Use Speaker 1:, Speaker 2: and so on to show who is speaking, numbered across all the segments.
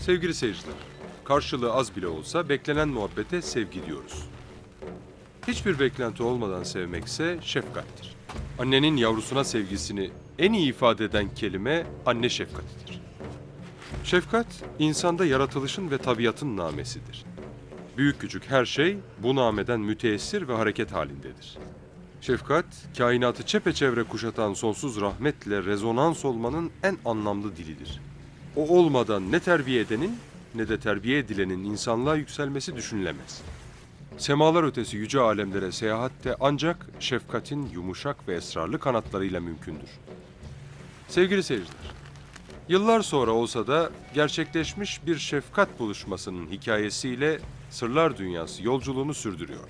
Speaker 1: Sevgili seyirciler, karşılığı az bile olsa beklenen muhabbete sevgi diyoruz. Hiçbir beklenti olmadan sevmekse şefkattir. Annenin yavrusuna sevgisini en iyi ifade eden kelime anne şefkatidir. Şefkat, insanda yaratılışın ve tabiatın namesidir. Büyük küçük her şey bu nameden müteessir ve hareket halindedir. Şefkat, kainatı çepeçevre kuşatan sonsuz rahmetle rezonans olmanın en anlamlı dilidir. O olmadan ne terbiye edenin ne de terbiye edilenin insanlığa yükselmesi düşünülemez. Semalar ötesi yüce alemlere seyahat de ancak şefkatin yumuşak ve esrarlı kanatlarıyla mümkündür. Sevgili seyirciler, yıllar sonra olsa da gerçekleşmiş bir şefkat buluşmasının hikayesiyle Sırlar Dünyası yolculuğunu sürdürüyor.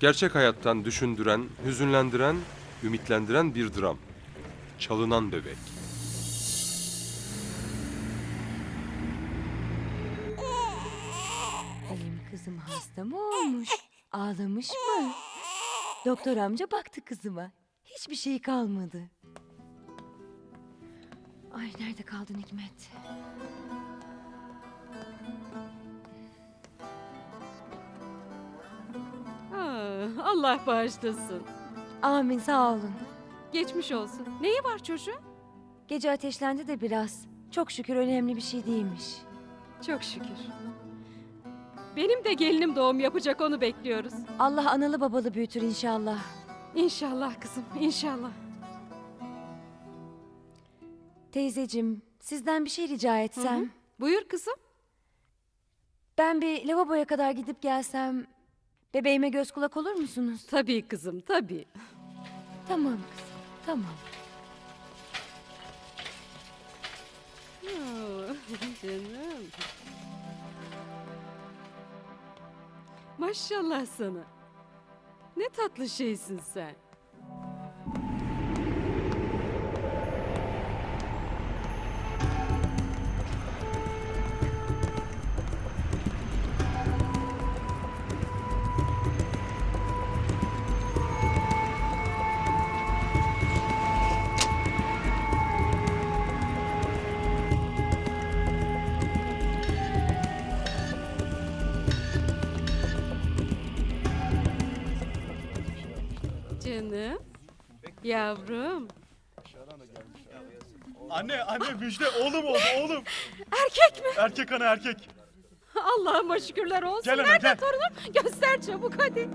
Speaker 1: Gerçek hayattan düşündüren, hüzünlendiren, ümitlendiren bir dram. Çalınan Bebek.
Speaker 2: Hasta mı olmuş? Ağlamış mı? Doktor amca baktı kızıma. Hiçbir şey kalmadı. Ay nerede kaldın Hikmet?
Speaker 3: Aa, Allah bağışlasın.
Speaker 2: Amin sağ olun.
Speaker 3: Geçmiş olsun. Neyi var çocuğun?
Speaker 2: Gece ateşlendi de biraz. Çok şükür önemli bir şey değilmiş.
Speaker 3: Çok şükür. Benim de gelinim doğum yapacak onu bekliyoruz.
Speaker 2: Allah analı babalı büyütür inşallah.
Speaker 3: İnşallah kızım, inşallah.
Speaker 2: Teyzecim, sizden bir şey rica etsem.
Speaker 3: Hı hı. Buyur kızım.
Speaker 2: Ben bir lavaboya kadar gidip gelsem... Bebeğime göz kulak olur musunuz?
Speaker 3: Tabii kızım, tabii.
Speaker 2: Tamam kızım, tamam.
Speaker 3: Canım. Maşallah sana. Ne tatlı şeysin sen. Yavrum.
Speaker 4: Anne anne müjde oğlum oldu oğlum.
Speaker 3: Erkek mi?
Speaker 4: Erkek ana erkek.
Speaker 3: Allah'ıma şükürler olsun.
Speaker 4: Gel ana,
Speaker 3: Nerede
Speaker 4: gel.
Speaker 3: torunum? Göster çabuk hadi.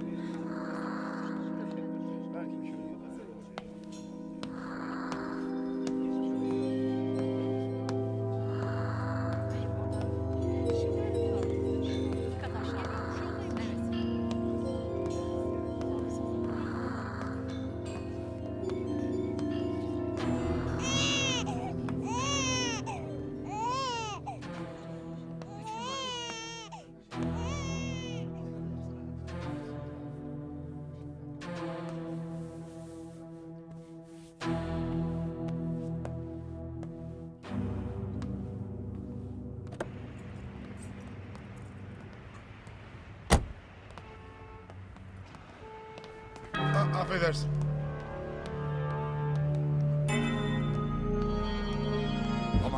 Speaker 5: Affedersin.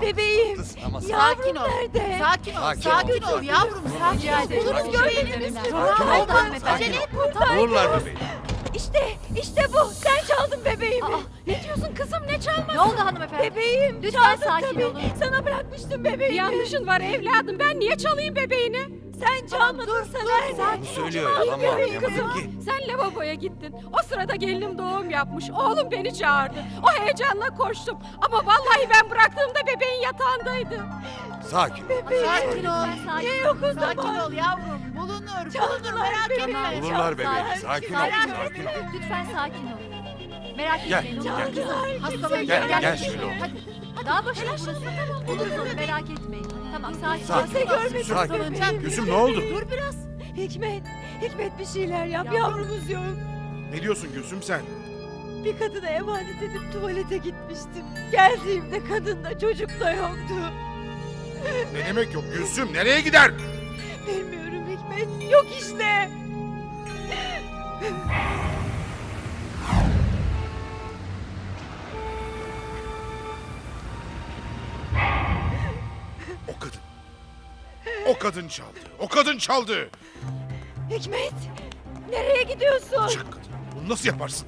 Speaker 2: Bebeğim,
Speaker 6: Sakin ol.
Speaker 2: nerede?
Speaker 6: Sakin ol.
Speaker 5: Sakin
Speaker 6: Sakin,
Speaker 5: ol.
Speaker 6: ol yavrum. Sakin ol. Buluruz. Tamam oldu hanımefendi. Acele.
Speaker 5: Uğurlar bebeği.
Speaker 2: İşte, işte bu. Sen çaldın bebeğimi.
Speaker 3: Ne diyorsun kızım ne çalması?
Speaker 6: Ne oldu hanımefendi?
Speaker 2: Bebeğim,
Speaker 6: Lütfen
Speaker 2: çaldın
Speaker 6: sakin
Speaker 2: tabii.
Speaker 6: olun.
Speaker 2: Sana bırakmıştım
Speaker 3: Bir
Speaker 2: bebeğimi.
Speaker 3: yanlışın var evladım. Ben niye çalayım bebeğini?
Speaker 2: Sen çalmadın sana.
Speaker 5: Bu söylüyor ya tamam anlayamadım ki.
Speaker 3: Sen lavaboya gittin. O sırada gelinim doğum yapmış. Oğlum beni çağırdı. O heyecanla koştum. Ama vallahi ben bıraktığımda bebeğin yatağındaydı.
Speaker 5: Sakin ol.
Speaker 6: Sakin ol.
Speaker 2: Niye yok o
Speaker 6: Sakin ol yavrum. Bulunur. Bulunur merak etme.
Speaker 5: Bulurlar bebeği. Sakin ol.
Speaker 6: Merak
Speaker 5: Sakin ol.
Speaker 6: Lütfen sakin ol. Merak
Speaker 5: Gel,
Speaker 6: etmeyin.
Speaker 5: gel.
Speaker 6: Hastalığı
Speaker 5: Gel,
Speaker 6: gel.
Speaker 5: gel şöyle otur.
Speaker 6: Hadi. Daha başına burası. Buluruz onu merak etmeyin. Tamam sakin ol.
Speaker 5: Sakin Sakin.
Speaker 2: bebeğimi.
Speaker 5: Gülsüm ne oldu?
Speaker 6: Dur biraz.
Speaker 2: Hikmet, Hikmet bir şeyler yap.
Speaker 6: Yavrum.
Speaker 2: Yavrumuz yok.
Speaker 5: Ne diyorsun Gülsüm sen?
Speaker 2: Bir kadına emanet edip tuvalete gitmiştim. Geldiğimde kadın da çocuk da yoktu.
Speaker 5: Ne demek yok Gülsüm? Nereye gider?
Speaker 2: Bilmiyorum Hikmet. Yok işte.
Speaker 5: O kadın
Speaker 7: çaldı. O kadın çaldı.
Speaker 6: Hikmet! Nereye gidiyorsun?
Speaker 7: Çık kadın. Bunu nasıl yaparsın?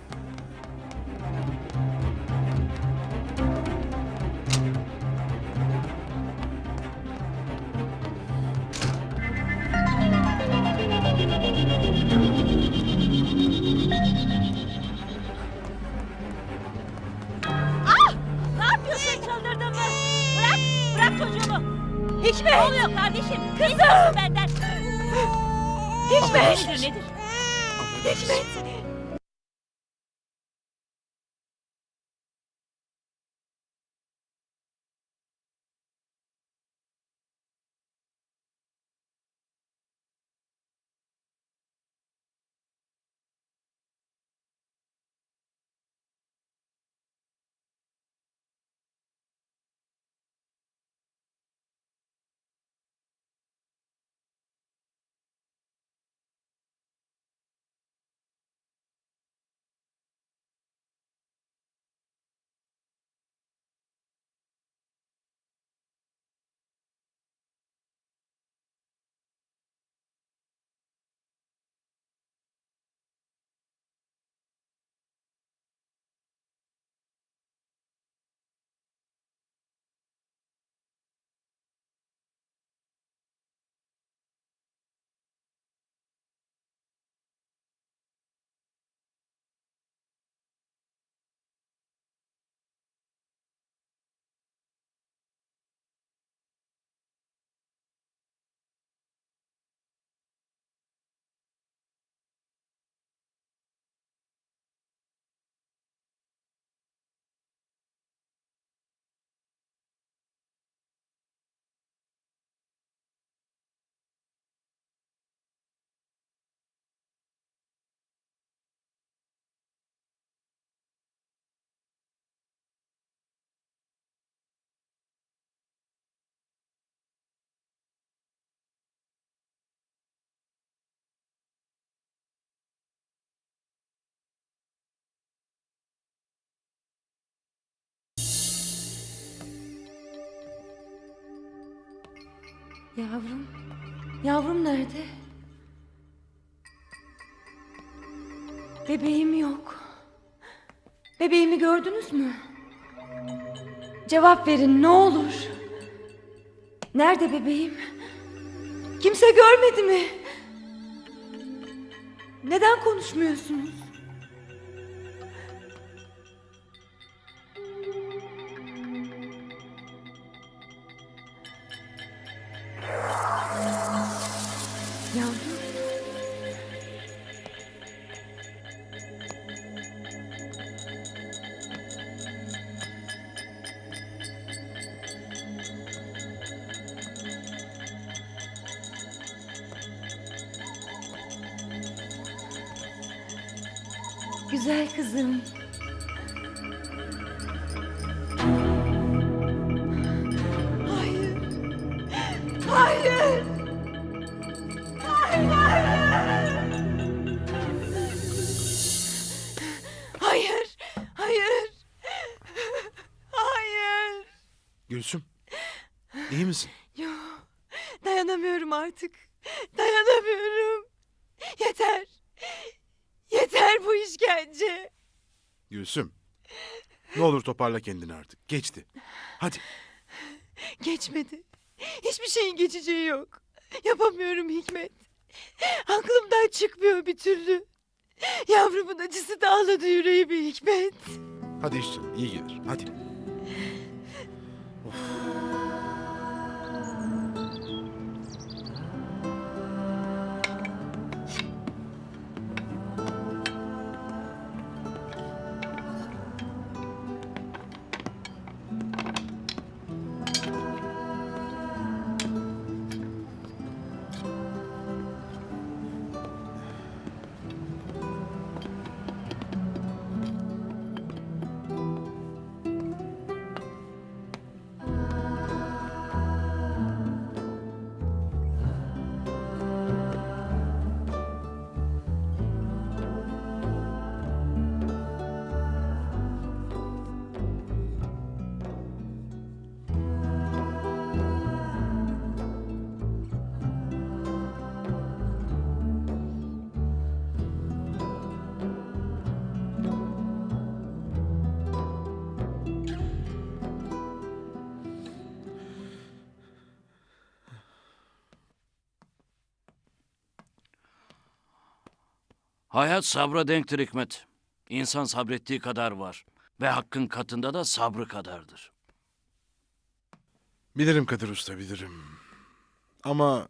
Speaker 6: Yavrum, yavrum nerede? Bebeğim yok. Bebeğimi gördünüz mü? Cevap verin ne olur. Nerede bebeğim? Kimse görmedi mi? Neden konuşmuyorsunuz?
Speaker 7: İyi misin?
Speaker 6: Yok. Dayanamıyorum artık. Dayanamıyorum. Yeter. Yeter bu işkence.
Speaker 7: Gülsüm. Ne olur toparla kendini artık. Geçti. Hadi.
Speaker 6: Geçmedi. Hiçbir şeyin geçeceği yok. Yapamıyorum Hikmet. Aklımdan çıkmıyor bir türlü. Yavrumun acısı dağladı yüreğimi Hikmet.
Speaker 7: Hadi iş canım. iyi gelir. Hadi.
Speaker 8: Hayat sabra denktir Hikmet. İnsan sabrettiği kadar var. Ve hakkın katında da sabrı kadardır.
Speaker 7: Bilirim Kadir Usta bilirim. Ama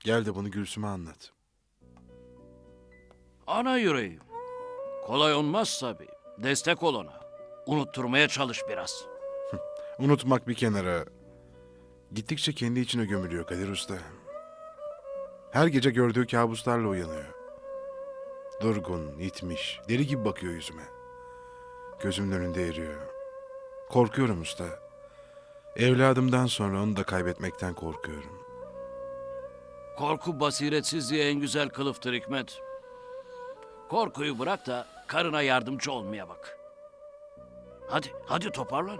Speaker 7: gel de bunu Gülsüm'e anlat.
Speaker 8: Ana yüreğim. Kolay olmaz tabii. Destek ol ona. Unutturmaya çalış biraz.
Speaker 7: Unutmak bir kenara. Gittikçe kendi içine gömülüyor Kadir Usta. Her gece gördüğü kabuslarla uyanıyor. Durgun, itmiş, deli gibi bakıyor yüzüme. Gözümün önünde eriyor. Korkuyorum usta. Evladımdan sonra onu da kaybetmekten korkuyorum.
Speaker 8: Korku basiretsizliğe en güzel kılıftır Hikmet. Korkuyu bırak da karına yardımcı olmaya bak. Hadi, hadi toparlan.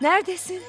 Speaker 6: Neredesin?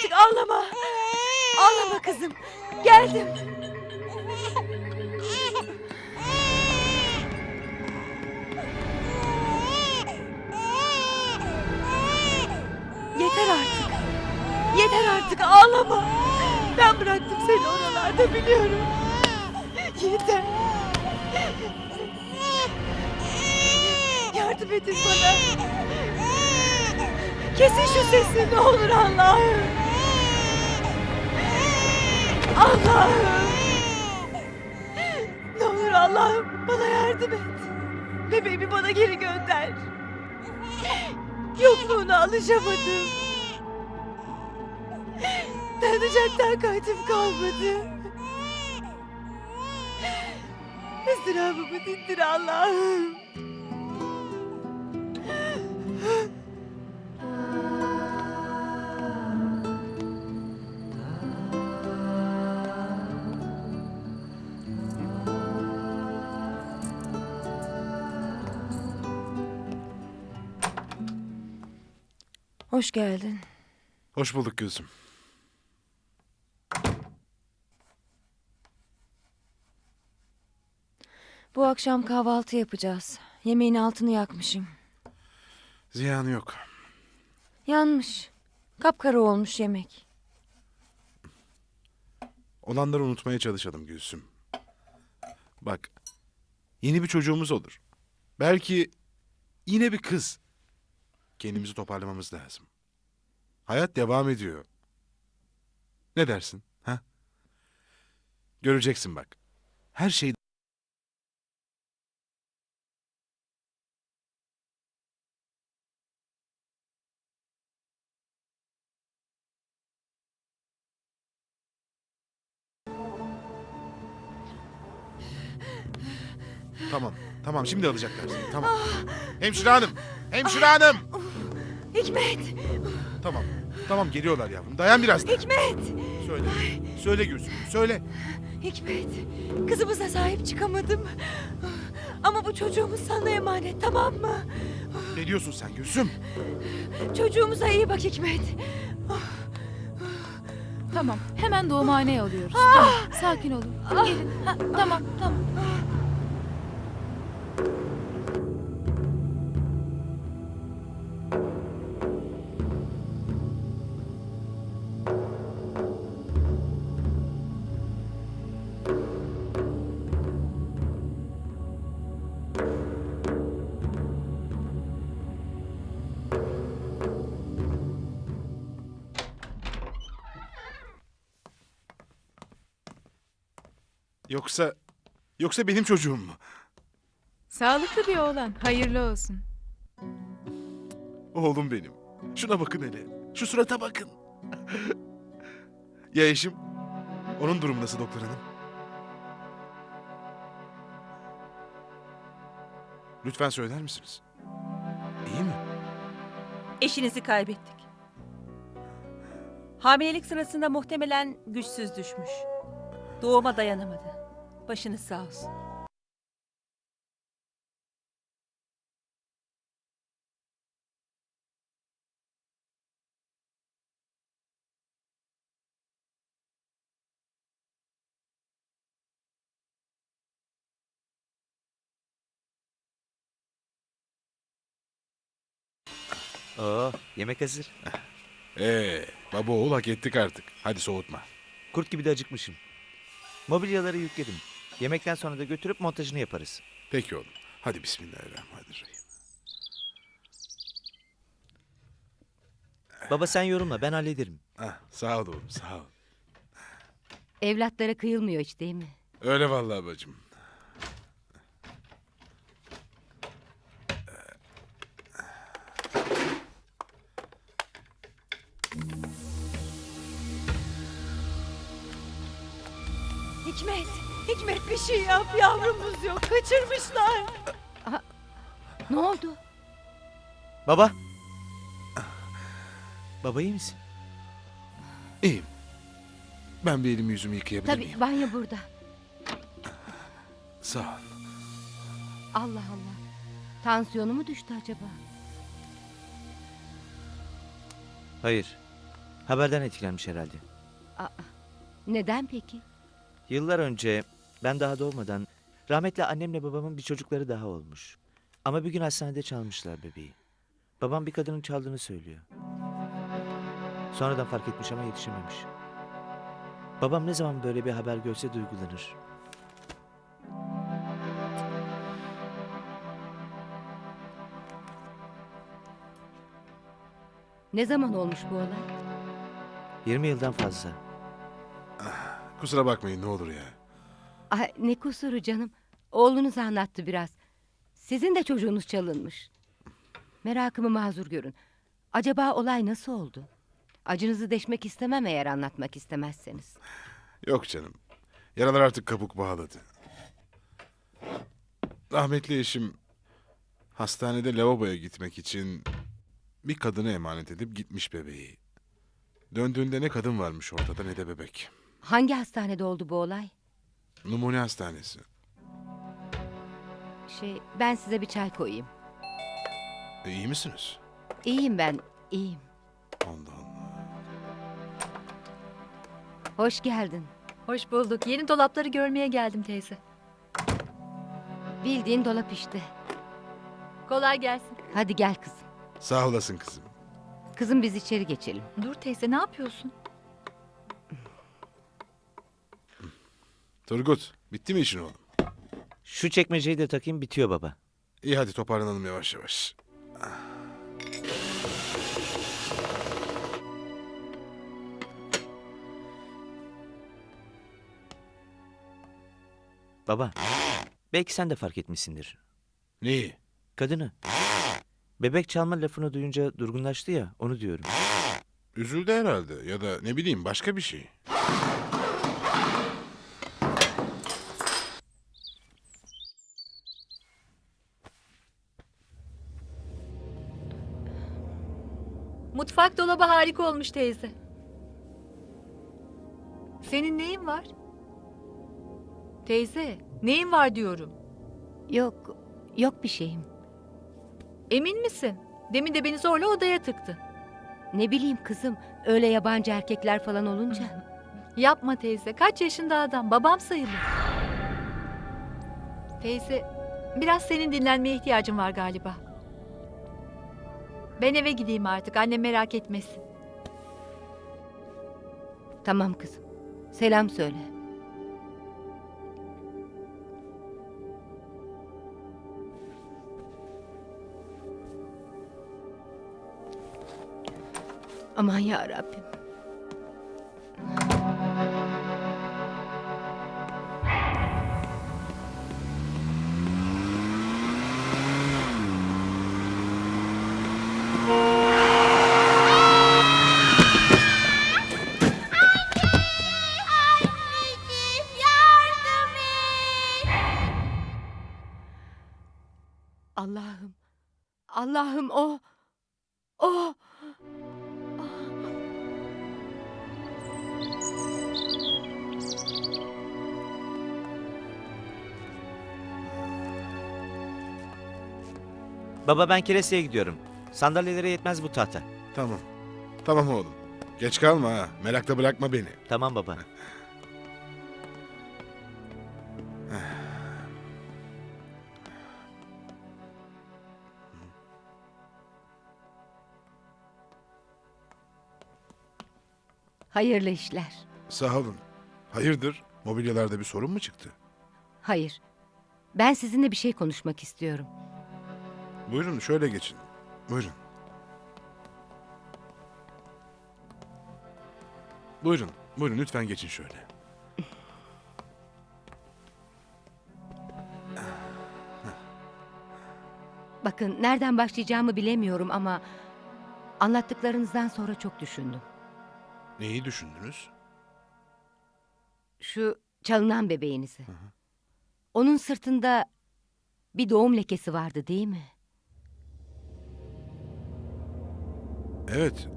Speaker 6: Artık ağlama. Ağlama kızım. Geldim. Yeter artık. Yeter artık ağlama. Ben bıraktım seni oralarda biliyorum. Yeter. Yardım edin bana. Kesin şu sesi ne olur Allah'ım. Allah'ım. Ne olur Allah'ım bana yardım et. Bebeğimi bana geri gönder. Yokluğuna alışamadım. Dayanacak takatım kalmadı. Izdırabımı dindir Allah'ım. Hoş geldin.
Speaker 7: Hoş bulduk Gülsüm.
Speaker 6: Bu akşam kahvaltı yapacağız. Yemeğin altını yakmışım.
Speaker 7: Ziyanı yok.
Speaker 6: Yanmış. Kapkara olmuş yemek.
Speaker 7: Olanları unutmaya çalışalım Gülsüm. Bak, yeni bir çocuğumuz olur. Belki yine bir kız. Kendimizi toparlamamız lazım. Hayat devam ediyor. Ne dersin? Ha? Göreceksin bak. Her şey Tamam. Tamam şimdi alacaklar seni. Tamam. Hemşire hanım. Hemşire hanım.
Speaker 6: Hikmet!
Speaker 7: Tamam. Tamam geliyorlar yavrum. Dayan biraz. daha.
Speaker 6: Hikmet!
Speaker 7: Söyle. Söyle Gülsüm. Söyle.
Speaker 6: Hikmet! Kızımıza sahip çıkamadım. Ama bu çocuğumuz sana emanet tamam mı?
Speaker 7: Ne diyorsun sen Gülsüm?
Speaker 6: Çocuğumuza iyi bak Hikmet.
Speaker 9: Tamam, hemen doğumhaneye alıyoruz. Tamam, sakin olun. Gelin. Ha, tamam, tamam.
Speaker 7: Yoksa... Yoksa benim çocuğum mu?
Speaker 9: Sağlıklı bir oğlan. Hayırlı olsun.
Speaker 7: Oğlum benim. Şuna bakın hele. Şu surata bakın. ya eşim? Onun durumu nasıl doktor hanım? Lütfen söyler misiniz? İyi mi?
Speaker 6: Eşinizi kaybettik. Hamilelik sırasında muhtemelen güçsüz düşmüş. Doğuma dayanamadı. Başınız sağ olsun.
Speaker 10: Oo, yemek hazır.
Speaker 7: Ee, baba oğul hak ettik artık. Hadi soğutma.
Speaker 10: Kurt gibi de acıkmışım. Mobilyaları yükledim. Yemekten sonra da götürüp montajını yaparız.
Speaker 7: Peki oğlum. Hadi bismillahirrahmanirrahim.
Speaker 10: Baba sen yorumla ben hallederim.
Speaker 7: Ah, sağ ol oğlum sağ ol.
Speaker 11: Evlatlara kıyılmıyor hiç değil mi?
Speaker 7: Öyle vallahi bacım.
Speaker 6: Hikmet bir şey yap. Yavrumuz yok. Kaçırmışlar.
Speaker 11: Ne oldu?
Speaker 10: Baba. Baba iyi misin?
Speaker 7: İyiyim. Ben bir elimi yüzümü yıkayabilir miyim?
Speaker 11: Tabii banyo burada.
Speaker 7: Sağ ol.
Speaker 11: Allah Allah. Tansiyonu mu düştü acaba?
Speaker 10: Hayır. Haberden etkilenmiş herhalde.
Speaker 11: Aa, neden peki?
Speaker 10: Yıllar önce ben daha doğmadan rahmetli annemle babamın bir çocukları daha olmuş. Ama bir gün hastanede çalmışlar bebeği. Babam bir kadının çaldığını söylüyor. Sonradan fark etmiş ama yetişememiş. Babam ne zaman böyle bir haber görse duygulanır.
Speaker 11: Ne zaman olmuş bu olay?
Speaker 10: 20 yıldan fazla.
Speaker 7: Kusura bakmayın ne olur ya.
Speaker 11: Ay, ne kusuru canım. Oğlunuz anlattı biraz. Sizin de çocuğunuz çalınmış. Merakımı mazur görün. Acaba olay nasıl oldu? Acınızı deşmek istemem eğer anlatmak istemezseniz.
Speaker 7: Yok canım. Yaralar artık kabuk bağladı. Rahmetli eşim hastanede lavaboya gitmek için bir kadına emanet edip gitmiş bebeği. Döndüğünde ne kadın varmış ortada ne de bebek.
Speaker 11: Hangi hastanede oldu bu olay?
Speaker 7: Numune hastanesi.
Speaker 11: Şey, ben size bir çay koyayım.
Speaker 7: E, iyi misiniz?
Speaker 11: İyiyim ben, iyiyim.
Speaker 7: Allah Allah.
Speaker 11: Hoş geldin.
Speaker 9: Hoş bulduk. Yeni dolapları görmeye geldim teyze.
Speaker 11: Bildiğin dolap işte.
Speaker 9: Kolay gelsin.
Speaker 11: Hadi gel kızım.
Speaker 7: Sağ olasın kızım.
Speaker 11: Kızım biz içeri geçelim.
Speaker 9: Dur teyze ne yapıyorsun?
Speaker 7: Turgut bitti mi işin oğlum?
Speaker 10: Şu çekmeceyi de takayım bitiyor baba.
Speaker 7: İyi hadi toparlanalım yavaş yavaş.
Speaker 10: Baba. Belki sen de fark etmişsindir.
Speaker 7: Neyi?
Speaker 10: Kadını. Bebek çalma lafını duyunca durgunlaştı ya onu diyorum.
Speaker 7: Üzüldü herhalde ya da ne bileyim başka bir şey.
Speaker 9: Dolabı harika olmuş teyze. Senin neyin var? Teyze, neyin var diyorum.
Speaker 11: Yok, yok bir şeyim.
Speaker 9: Emin misin? Demin de beni zorla odaya tıktı.
Speaker 11: Ne bileyim kızım, öyle yabancı erkekler falan olunca.
Speaker 12: Yapma teyze. Kaç yaşında adam? Babam sayılır. Teyze, biraz senin dinlenmeye ihtiyacın var galiba. Ben eve gideyim artık. Annem merak etmesin.
Speaker 11: Tamam kızım. Selam söyle. Aman ya Rabbim.
Speaker 10: Baba ben keresteye gidiyorum. Sandalyelere yetmez bu tahta.
Speaker 7: Tamam. Tamam oğlum. Geç kalma ha. Merakla bırakma beni.
Speaker 10: Tamam baba.
Speaker 11: Hayırlı işler.
Speaker 7: Sağ olun. Hayırdır? Mobilyalarda bir sorun mu çıktı?
Speaker 11: Hayır. Ben sizinle bir şey konuşmak istiyorum.
Speaker 7: Buyurun şöyle geçin. Buyurun. Buyurun. Buyurun lütfen geçin şöyle.
Speaker 11: Bakın nereden başlayacağımı bilemiyorum ama anlattıklarınızdan sonra çok düşündüm.
Speaker 7: Neyi düşündünüz?
Speaker 11: Şu çalınan bebeğinizi. Onun sırtında bir doğum lekesi vardı değil mi?
Speaker 7: Evet.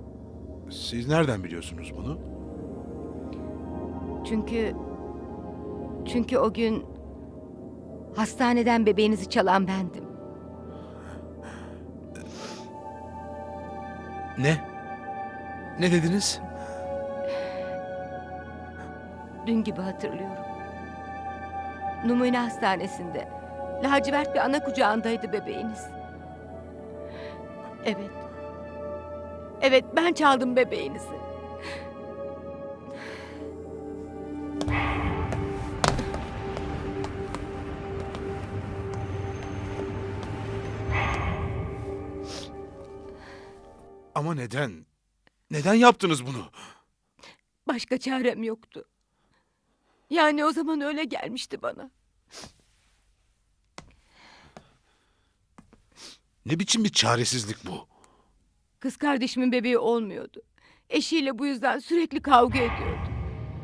Speaker 7: Siz nereden biliyorsunuz bunu?
Speaker 11: Çünkü çünkü o gün hastaneden bebeğinizi çalan bendim.
Speaker 7: Ne? Ne dediniz?
Speaker 11: Dün gibi hatırlıyorum. Numune hastanesinde lacivert bir ana kucağındaydı bebeğiniz. Evet. Evet ben çaldım bebeğinizi.
Speaker 7: Ama neden? Neden yaptınız bunu?
Speaker 11: Başka çarem yoktu. Yani o zaman öyle gelmişti bana.
Speaker 7: Ne biçim bir çaresizlik bu?
Speaker 11: Kız kardeşimin bebeği olmuyordu. Eşiyle bu yüzden sürekli kavga ediyordu.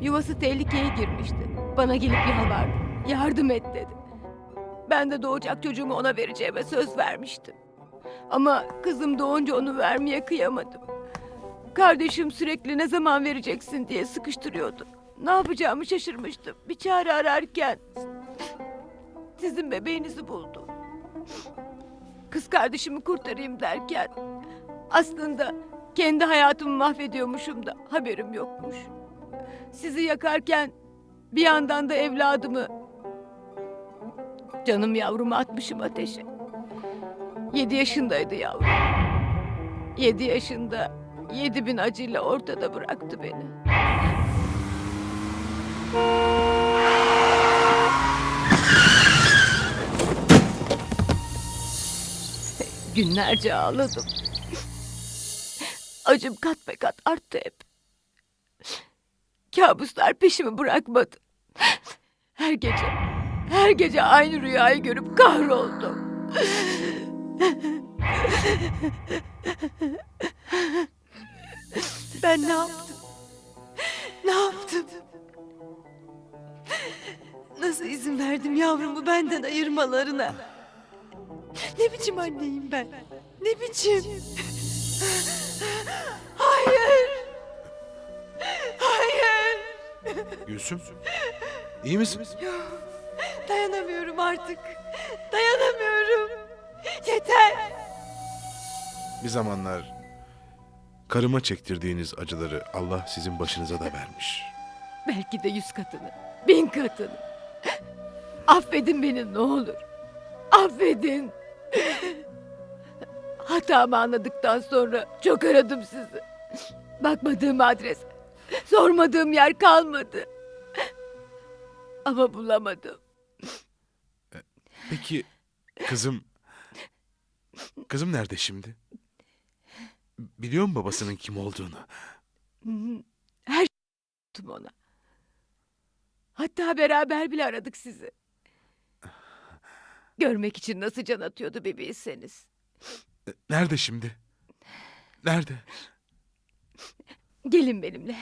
Speaker 11: Yuvası tehlikeye girmişti. Bana gelip yalvardı. Yardım et dedi. Ben de doğacak çocuğumu ona vereceğime söz vermiştim. Ama kızım doğunca onu vermeye kıyamadım. Kardeşim sürekli ne zaman vereceksin diye sıkıştırıyordu. Ne yapacağımı şaşırmıştım. Bir çare ararken sizin bebeğinizi buldum. Kız kardeşimi kurtarayım derken aslında kendi hayatımı mahvediyormuşum da haberim yokmuş. Sizi yakarken bir yandan da evladımı canım yavrumu atmışım ateşe. Yedi yaşındaydı yavrum. Yedi yaşında yedi bin acıyla ortada bıraktı beni. Günlerce ağladım. Acım kat be kat arttı hep. Kabuslar peşimi bırakmadı. Her gece, her gece aynı rüyayı görüp kahroldum. Ben ne yaptım? Ne yaptım? Nasıl izin verdim yavrumu benden ayırmalarına? Ne biçim anneyim ben? Ne biçim?
Speaker 7: Gülsüm. İyi misin?
Speaker 11: Dayanamıyorum artık. Dayanamıyorum. Yeter.
Speaker 7: Bir zamanlar karıma çektirdiğiniz acıları Allah sizin başınıza da vermiş.
Speaker 11: Belki de yüz katını, bin katını. Affedin beni ne olur. Affedin. Hatamı anladıktan sonra çok aradım sizi. Bakmadığım adres, sormadığım yer kalmadı. Ama bulamadım.
Speaker 7: Peki kızım... Kızım nerede şimdi? Biliyor mu babasının kim olduğunu?
Speaker 11: Her şeyi ona. Hatta beraber bile aradık sizi. Görmek için nasıl can atıyordu bir bilseniz.
Speaker 7: Nerede şimdi? Nerede?
Speaker 11: Gelin benimle.